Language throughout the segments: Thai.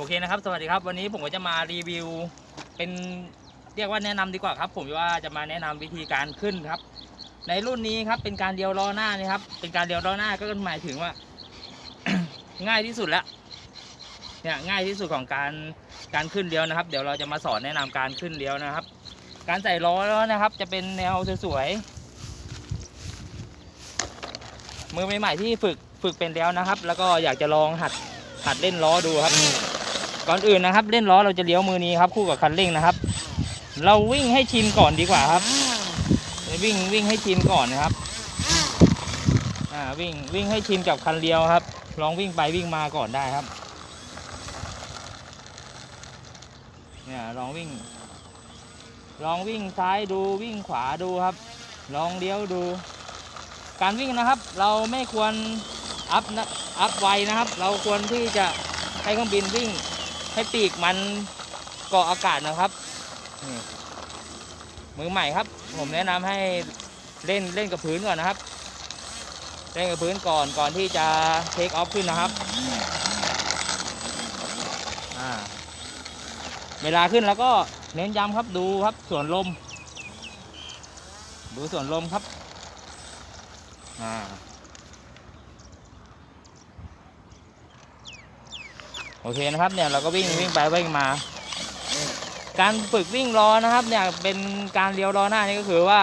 โอเคนะครับ สวัสดีครับ วันนี้ผมก็จะมารีวิว เป็นเรียกว่าแนะนำดีกว่าครับ ผมว่าจะมาแนะนำวิธีการขึ้นครับ ในรุ่นนี้ครับเป็นการเดียวล้อหน้านี่ครับ เป็นการเดียวล้อหน้าก็หมายถึงว่า ง่ายที่สุดแล้วเนี่ยง่ายที่สุดของการการขึ้นเลี้ยวนะครับ เดี๋ยวเราจะมาสอนแนะนำการขึ้นเลี้ยวนะครับ การใส่ล้อแล้วนะครับ จะเป็นแนวสวยๆมือใหม่ๆที่ฝึกฝึกเป็นแล้วนะครับ แล้วก็อยากจะลองหัดหัดเล่นล้อดูครับ ก่อนอื่นนะครับ เล่นล้อเราจะเลี้ยวมือนี้ครับ คู่กับคันเร่งนะครับ เราวิ่งให้ชินก่อนดีกว่าครับวิ่งวิ่งให้ชินก่อนนะครับอ่าวิ่งวิ่งให้ชินกับคันเลี้ยวครับ ลองวิ่งไปวิ่งมาก่อนได้ครับเนี่ยลองวิ่ง ลองวิ่งซ้ายดูวิ่งขวาดูครับ ลองเลี้ยวดู การวิ่งนะครับ เราไม่ควรอัพนะอัพไวนะครับ เราควรที่จะให้เครื่องบินวิ่ง ให้ปีกมันเกาะอากาศนะครับมือใหม่ครับ ผมแนะนำให้เล่นเล่นกับพื้นก่อนนะครับ เล่นกับพื้นก่อนก่อนที่จะเทคออฟขึ้นนะครับเวลาขึ้นแล้วก็เน้นย้ำครับดูครับส่วนลม ดูส่วนลมครับอ่า โอเคนะครับเนี่ยเราก็วิ่งวิ่งไปวิ่งมา การฝึกวิ่งล้อนะครับเนี่ยเป็นการเลี้ยวล้อหน้านี่ก็คือว่า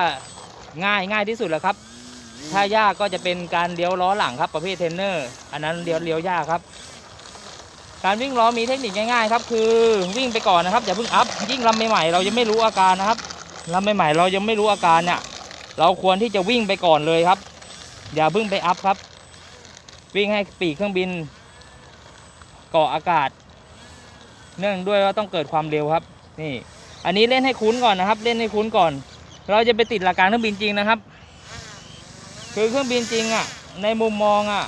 ง่ายง่ายที่สุดแล้วครับ ถ้ายากก็จะเป็นการเลี้ยวล้อหลังครับประเภทเทรนเนอร์อันนั้นเลี้ยวเลี้ยวยากครับ การวิ่งล้อมีเทคนิคง่ายๆครับ คือวิ่งไปก่อนนะครับอย่าเพิ่งอัพยิ่งลำใหม่ๆเรายังไม่รู้อาการนะครับลำใหม่ๆเรายังไม่รู้อาการเนี่ยเราควรที่จะวิ่งไปก่อนเลยครับ อย่าเพิ่งไปอัพครับ วิ่งให้ปีกเครื่องบิน เกาะอากาศ เนื่องด้วยว่าต้องเกิดความเร็วครับ นี่ อันนี้เล่นให้คุ้นก่อนนะครับ เล่นให้คุ้นก่อน เราจะไปติดหลักการเครื่องบินจริงนะครับ คือเครื่องบินจริงอะ ในมุมมองอะ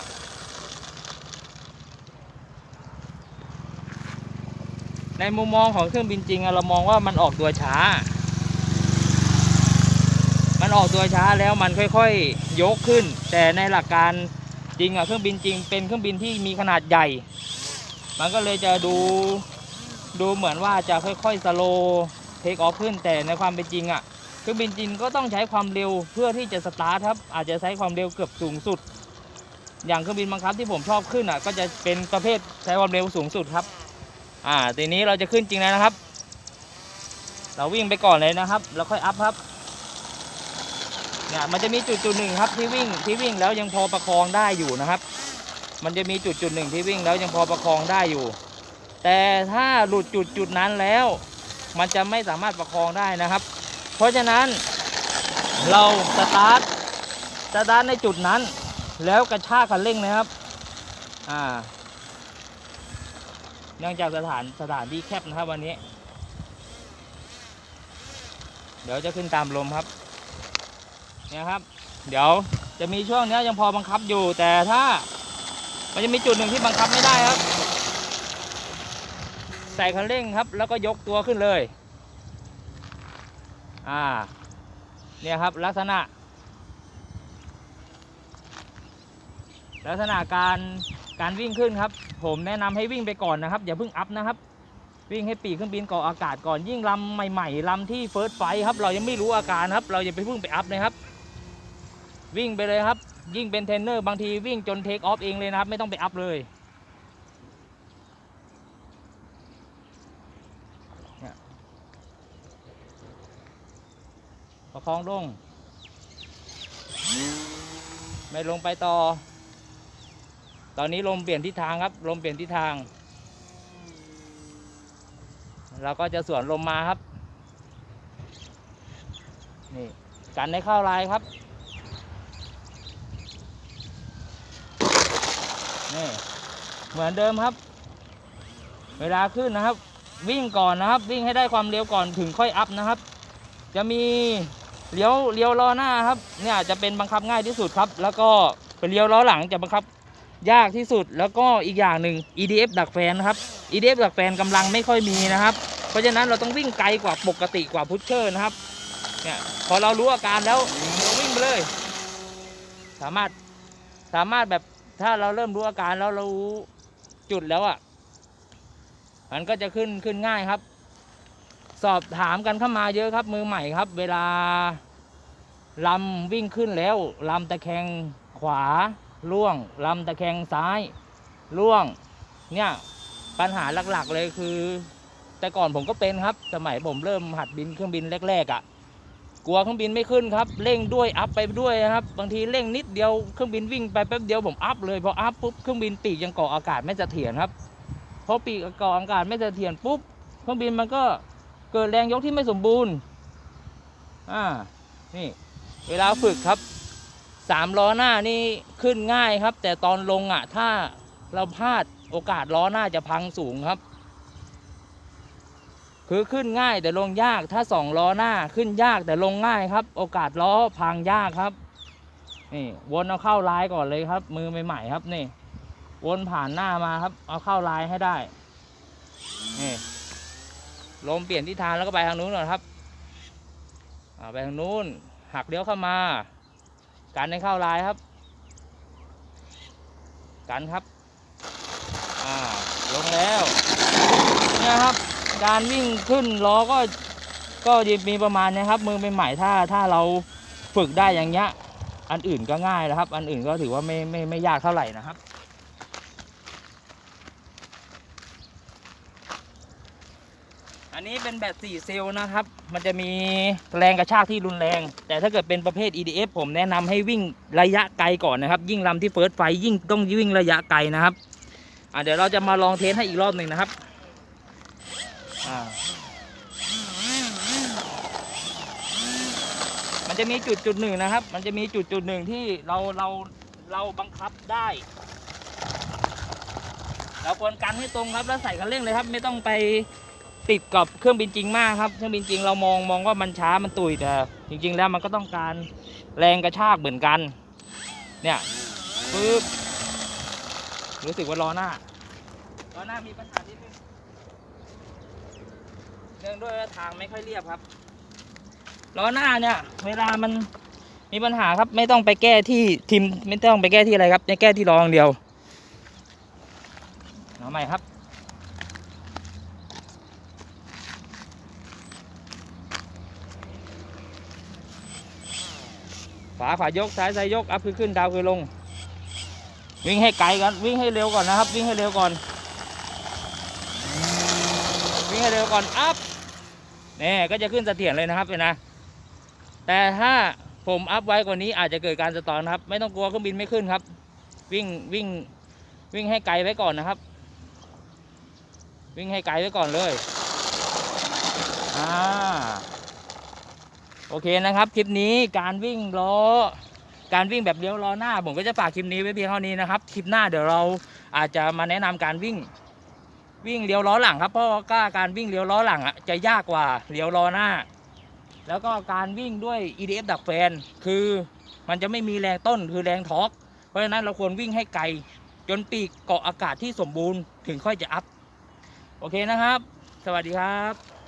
ในมุมมองของเครื่องบินจริงอะเรามองว่ามันออกตัวช้า มันออกตัวช้าแล้วมันค่อยๆยกขึ้น แต่ในหลักการจริงอะเครื่องบินจริง เป็นเครื่องบินที่มีขนาดใหญ่ มันก็เลยจะดูดูเหมือนว่าจะค่อยๆสโลเทคออฟขึ้นแต่ในความเป็นจริงอะ่ะเครื่องบินจริงก็ต้องใช้ความเร็วเพื่อที่จะสตาร์ทครับ อาจจะใช้ความเร็วเกือบสูงสุด อย่างเครื่องบินบังคับที่ผมชอบขึ้นอะ ก็จะเป็นประเภทใช้ความเร็วสูงสุดครับ อ่าทีนี้เราจะขึ้นจริงแล้วนะครับ เราวิ่งไปก่อนเลยนะครับ แล้วค่อยอัพครับเนี่ยมันจะมีจุดจุดหนึ่งครับที่วิ่งที่วิ่งแล้วยังพอประคองได้อยู่นะครับ มันจะมีจุดจุดหนึ่งที่วิ่งแล้วยังพอประคองได้อยู่ แต่ถ้าหลุดจุดจุดนั้นแล้ว มันจะไม่สามารถประคองได้นะครับ เพราะฉะนั้นเราสตาร์ทสตาร์ทในจุดนั้น แล้วกระชากคันเร่งนะครับอ่าเนื่องจากสถานสถานที่แคบนะครับวันนี้ เดี๋ยวจะขึ้นตามลมครับเนี่ยครับ เดี๋ยวจะมีช่วงนี้ยังพอบังคับอยู่แต่ถ้า มันจะมีจุดหนึ่งที่บังคับไม่ได้ครับ ใส่คันเร่งครับ แล้วก็ยกตัวขึ้นเลย อ่า เนี่ยครับลักษณะ ลักษณะการการวิ่งขึ้นครับ ผมแนะนำให้วิ่งไปก่อนนะครับ อย่าเพิ่งอัพนะครับ วิ่งให้ปีกเครื่องบินเกาะอากาศก่อนยิ่งลำใหม่ๆลำที่เฟิร์สไฟครับ เรายังไม่รู้อาการครับ เราอย่าไปเพิ่งไปอัพนะครับ วิ่งไปเลยครับ ยิ่งเป็นเทรนเนอร์บางทีวิ่งจนเทคออฟเองเลยนะครับ ไม่ต้องไปอัพเลยประคองลง ไม่ลงไปต่อ ตอนนี้ลมเปลี่ยนทิศทางครับ ลมเปลี่ยนทิศทาง เราก็จะสวนลมมาครับ นี่กันในเข้าลายครับ นี่เหมือนเดิมครับ เวลาขึ้นนะครับ วิ่งก่อนนะครับ วิ่งให้ได้ความเร็วก่อนถึงค่อยอัพนะครับ จะมีเลี้ยวเลี้ยวล้อหน้าครับ เนี่ยจะเป็นบังคับง่ายที่สุดครับ แล้วก็เป็นเลี้ยวล้อหลังจะบังคับยากที่สุดแล้วก็อีกอย่างหนึ่ง EDF ดักแฟนนะครับ EDF ดักแฟนกำลังไม่ค่อยมีนะครับ เพราะฉะนั้นเราต้องวิ่งไกลกว่าปกติกว่าพุชเชอร์นะครับเนี่ยพอเรารู้อาการแล้วเราวิ่งไปเลย สามารถสามารถแบบ ถ้าเราเริ่มรู้อาการแล้วเรารู้จุดแล้วอะ่ะ มันก็จะขึ้นขึ้นง่ายครับ สอบถามกันเข้ามาเยอะครับ มือใหม่ครับ เวลาลำวิ่งขึ้นแล้วลำตะแคงขวาล่วงลำตะแคงซ้ายล่วง เนี่ยปัญหาหลักๆเลยคือ แต่ก่อนผมก็เป็นครับ สมัยผมเริ่มหัดบินเครื่องบินแรกๆอะ่ะ กลัวเครื่องบินไม่ขึ้นครับเร่งด้วยอัพไปด้วยนะครับบางทีเร่งนิดเดียวเครื่องบินวิ่งไปแป๊บเดียวผมอัพเลยพออัพปุ๊บเครื่องบินปีกยังเกาะอากาศไม่เสถียรครับพอปีกเกาะอากาศไม่เสถียรปุ๊บเครื่องบินมันก็เกิดแรงยกที่ไม่สมบูรณ์อ่านี่เวลาฝึกครับสามล้อหน้านี่ขึ้นง่ายครับ แต่ตอนลงอะถ้าเราพลาดโอกาสล้อหน้าจะพังสูงครับ คือขึ้นง่ายแต่ลงยากถ้าสองล้อหน้าขึ้นยากแต่ลงง่ายครับ โอกาสล้อพังยากครับ นี่วนเอาเข้าลายก่อนเลยครับ มือใหม่ๆครับนี่ วนผ่านหน้ามาครับ เอาเข้าลายให้ได้นี่ลมเปลี่ยนทิศทางแล้วก็ไปทางนู้นก่อนครับไปทางนู้นหักเลี้ยวเข้ามากันให้เข้าลายครับ กันครับอ่าลงแล้วนี่ครับ การวิ่งขึ้นล้อก็ก็มีประมาณนี้ครับมือใหม่ถ้าถ้าเราฝึกได้อย่างเงี้ย อันอื่นก็ง่ายนะครับ อันอื่นก็ถือว่าไม่ไม่ไม่ยากเท่าไหร่นะครับอันนี้เป็นแบต4เซลล์นะครับ มันจะมีแรงกระชากที่รุนแรง แต่ถ้าเกิดเป็นประเภท EDF ผมแนะนำให้วิ่งระยะไกลก่อนนะครับ ยิ่งลำที่เฟิร์สไฟยิ่งต้องวิ่งระยะไกลนะครับ เดี๋ยวเราจะมาลองเทสให้อีกรอบหนึ่งนะครับ อ่า มัน จะมีจุดจุดหนึ่งนะครับ มันจะมีจุดจุดหนึ่งที่เราเราเราบังคับได้ เราควรกันให้ตรงครับแล้วใส่คันเร่งเลยครับ ไม่ต้องไปติดกับเครื่องบินจริงมากครับ เครื่องบินจริงเรามองมองว่ามันช้ามันตุยแต่จริง ๆ แล้วมันก็ต้องการแรงกระชากเหมือนกัน เนี่ยปึ๊บรู้สึกว่าล้อหน้าล้อหน้ามีปัญหานิดนึงเนื่องด้วยทางไม่ค่อยเรียบครับ ล้อหน้าเนี่ย เวลามันมีปัญหาครับ ไม่ต้องไปแก้ที่ทิมไม่ต้องไปแก้ที่อะไรครับแก้ที่รออย่างเดียวเอาใหม่ครับขวาขวายกซ้ายซ้ายยกอัพคือขึ้นดาวคือลง วิ่งให้ไกลกันวิ่งให้เร็วก่อนนะครับ วิ่งให้เร็วก่อน วิ่งให้เร็วก่อนอัพนี่ก็จะขึ้นเสถียรเลยนะครับเห็นนะ แต่ถ้าผมอัพไว้กว่านี้อาจจะเกิดการสตอนครับ ไม่ต้องกลัวเครื่องบินไม่ขึ้นครับ วิ่งวิ่งวิ่งให้ไกลไว้ก่อนนะครับ วิ่งให้ไกลไว้ก่อนเลยอ่าโอเคนะครับคลิปนี้การวิ่งล้อการวิ่งแบบเลี้ยวล้อหน้า ผมก็จะฝากคลิปนี้ไว้เพียงเท่านี้นะครับคลิปหน้าเดี๋ยวเราอาจจะมาแนะนำการวิ่งวิ่งเลี้ยวล้อหลังครับเพราะว่าการวิ่งเลี้ยวล้อหลังอะจะยากกว่าเลี้ยวล้อหน้า แล้วก็การวิ่งด้วย EDF ดักแฟน คือมันจะไม่มีแรงต้นคือแรงทอร์กเพราะฉะนั้นเราควรวิ่งให้ไกล จนปีกเกาะอากาศที่สมบูรณ์ถึงค่อยจะอัพ โอเคนะครับ สวัสดีครับ